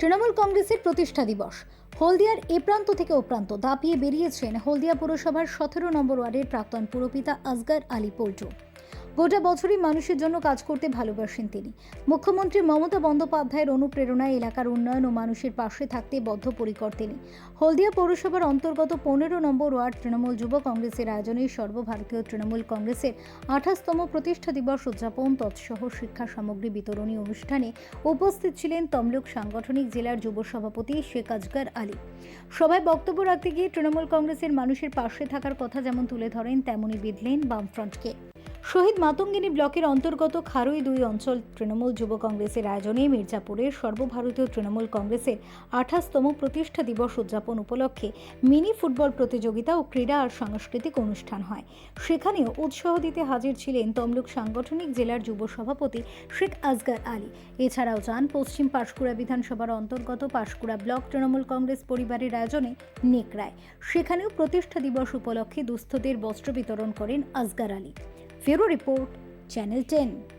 তৃণমূল কংগ্রেসের প্রতিষ্ঠা দিবস। হলদিয়ার এ প্রান্ত থেকে ও প্রান্ত দাপিয়ে বেরিয়েছেন হলদিয়া পুরসভার সতেরো নম্বর ওয়ার্ডের প্রাক্তন পুরপিতা আজগার আলী পল্টু। গোটা বছরই মানুষের জন্য কাজ করতে ভালোবাসেন তিনি। মুখ্যমন্ত্রী মমতা বন্দ্যোপাধ্যায়ের অনুপ্রেরণায় এলাকার উন্নয়ন ও মানুষের পাশে থাকতে বদ্ধপরিকর তিনি। হলদিয়া পৌরসভার অন্তর্গত পনেরো নম্বর ওয়ার্ড তৃণমূল যুব কংগ্রেসের আয়োজনে সর্বভারতীয় তৃণমূল কংগ্রেসের আঠাশতম প্রতিষ্ঠা দিবস উদযাপন তৎসহ শিক্ষা সামগ্রী বিতরণী অনুষ্ঠানে উপস্থিত ছিলেন তমলুক সাংগঠনিক জেলার যুব সভাপতি শেখ আজগার আলী। সভায় বক্তব্য রাখতে গিয়ে তৃণমূল কংগ্রেসের মানুষের পাশে থাকার কথা যেমন তুলে ধরেন, তেমনই বিধলেন বামফ্রন্টকে। শহীদ মাতঙ্গিনী ব্লকের অন্তর্গত খারুই দুই অঞ্চল তৃণমূল যুব কংগ্রেসের আয়োজনে মির্জাপুরের সর্বভারতীয় তৃণমূল কংগ্রেসের আঠাশতম প্রতিষ্ঠা দিবস উদযাপন উপলক্ষে মিনি ফুটবল প্রতিযোগিতা ও ক্রীড়া আর সাংস্কৃতিক অনুষ্ঠান হয়। সেখানেও উৎসাহ দিতে হাজির ছিলেন তমলুক সাংগঠনিক জেলার যুব সভাপতি শেখ আজগার আলী। এছাড়াও যান পশ্চিম পাশকুড়া বিধানসভার অন্তর্গত পাশকুড়া ব্লক তৃণমূল কংগ্রেস পরিবারের আয়োজনে নেকড়ায়। সেখানেও প্রতিষ্ঠা দিবস উপলক্ষে দুস্থদের বস্ত্র বিতরণ করেন Azgar Ali. Fero Report, Channel 10.